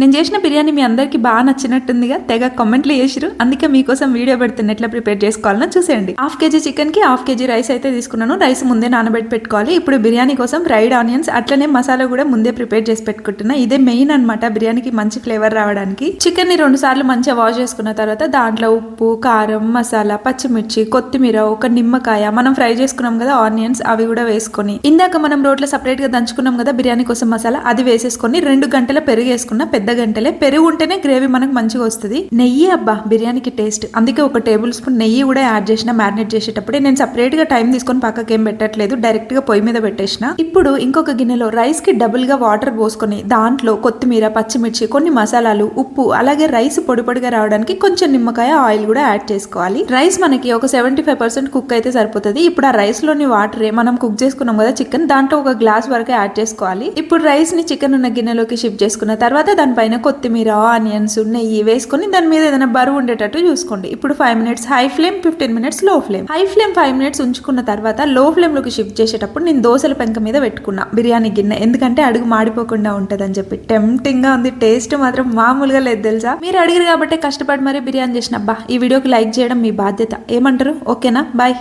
నేను చేసిన బిర్యానీ మీ అందరికీ బాగా నచ్చినట్టుందిగా. తెగ కామెంట్లు చేసిరు అందుకే మీకోసం వీడియో పెడుతున్న ఎట్లా ప్రిపేర్ చేసుకోవాలనో చూసేయండి. హాఫ్ కేజీ చికెన్కి హాఫ్ కేజీ రైస్ అయితే తీసుకున్నాను. రైస్ ముందే నానబెట్టి పెట్టుకోవాలి. ఇప్పుడు బిర్యానీ కోసం ఫ్రైడ్ ఆనియన్స్ అట్లనే మసాలా కూడా ముందే ప్రిపేర్ చేసి పెట్టుకుంటున్నా. ఇదే మెయిన్ అన్నమాట బిర్యానీకి మంచి ఫ్లేవర్ రావడానికి. చికెన్ని రెండు సార్లు మంచిగా వాష్ చేసుకున్న తర్వాత దాంట్లో ఉప్పు కారం మసాలా పచ్చిమిర్చి కొత్తిమీర ఒక నిమ్మకాయ మనం ఫ్రై చేసుకున్నాం కదా ఆనియన్స్ అవి కూడా వేసుకొని. ఇందాక మనం రోట్లో సపరేట్గా దంచుకున్నాం కదా బిర్యానీ కోసం మసాలా అది వేసేసుకొని రెండు గంటల పెరుగు వేసుకున్న పెద్ద గంటలే పెరుగు ఉంటేనే గ్రేవీ మనకు మంచిగా వస్తుంది. నెయ్యి అబ్బా బిర్యానీకి టేస్ట్. అందుకే ఒక టేబుల్ స్పూన్ నెయ్యి కూడా యాడ్ చేసిన మ్యారినేట్ చేసేటప్పుడే నేను సపరేట్గా టైం తీసుకొని పక్కకి ఏం పెట్టట్లేదు డైరెక్ట్గా పొయ్యి మీద పెట్టేసిన. ఇప్పుడు ఇంకొక గిన్నెలో రైస్కి డబుల్గా వాటర్ పోసుకొని దాంట్లో కొత్తిమీర పచ్చిమిర్చి కొన్ని మసాలాలు ఉప్పు అలాగే రైస్ పొడి పొడిగా రావడానికి కొంచెం నిమ్మకాయ ఆయిల్ కూడా యాడ్ చేసుకోవాలి. రైస్ మనకి ఒక సెవెంటీ ఫైవ్ పర్సెంట్ కుక్ అయితే సరిపోతుంది. ఇప్పుడు ఆ రైస్లోని వాటర్ మనం కుక్ చేసుకున్నాం కదా చికెన్ దాంట్లో ఒక గ్లాస్ వరకు యాడ్ చేసుకోవాలి. ఇప్పుడు రైస్ని చికెన్ ఉన్న గిన్నెలోకి షిఫ్ట్ చేసుకున్న తర్వాత దానిపైన కొత్తిమీర ఆనియన్స్ నెయ్యి వేసుకొని దాని మీద ఏదైనా బరువు ఉండేటట్టు చూసుకోండి. ఇప్పుడు five minutes high flame fifteen మినిట్స్లో flame high flame five minutes ఉంచుకున్న తర్వాత లో ఫ్లేమ్లోకి షిఫ్ట్ చేసేటప్పుడు నేను దోశల పెంక మీద పెట్టుకున్నా. బిర్యానీ గిన్నె. ఎందుకంటే అడుగు మాడిపోకుండా ఉంటుందని చెప్పి. టెంప్టింగ్గా ఉంది. టేస్ట్ మాత్రం మామూలుగా లేదు తెలుసా? మీరు అడిగారు కాబట్టి కష్టపడి మరీ బిర్యానీ చేసిన అబ్బా. ఈ వీడియోకి లైక్ చేయడం మీ బాధ్యత. ఏమంటారు? ఓకేనా బాయ్